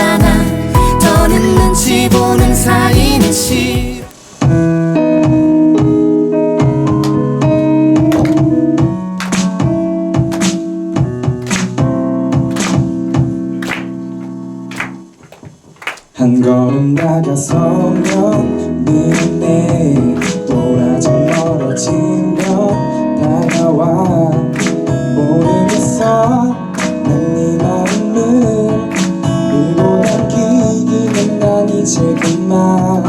있잖아. 너는 눈치 보는 사이는 싫어. 한 걸음 다가서면 이제 그만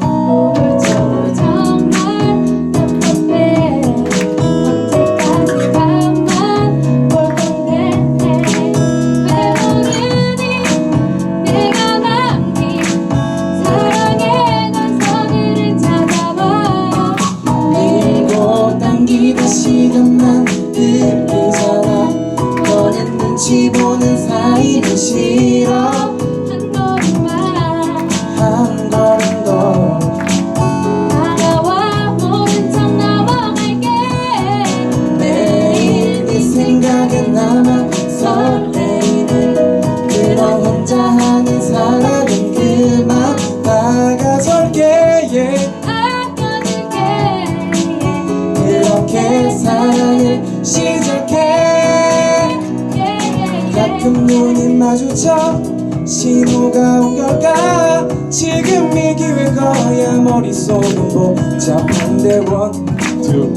오늘도 정말 답답해 언제까지 밤만 볼 건데 외로우니 내가 남긴 사랑의 단서들을 찾아봐 밀고 당기는 시간만 느끼잖아 너는 눈치 보는 사이는 싫어 마주쳐 신호가 온 걸까? 지금이 기회 거야 머릿속은 복잡한데 I want to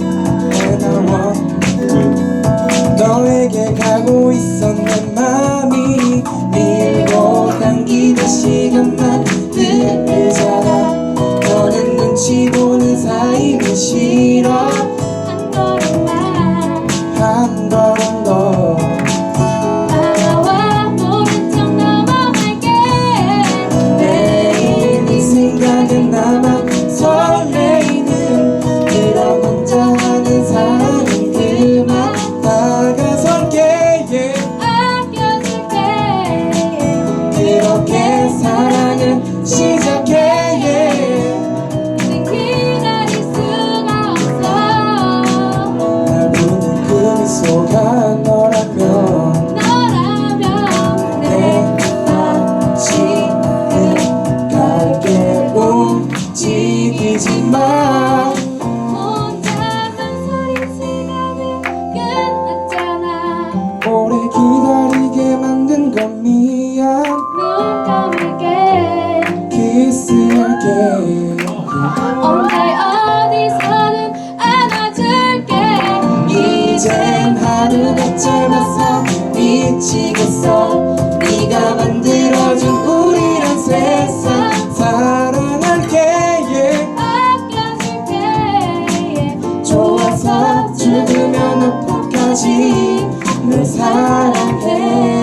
너에게 가고 맘 그 미소가 너라면 너라면 내맘 지금 갈게 움직이지 마 혼자 망설인 시간을 끝났잖아. 오래 기다리게 만든 건 미안. 눈 감을게 키스할게. 언제 어디서 하루가 짧아서 미치겠어 네가 만들어준 우리란 세상 사랑할게 yeah. 아껴줄게 좋아서 죽으면 어떡하지 널 사랑해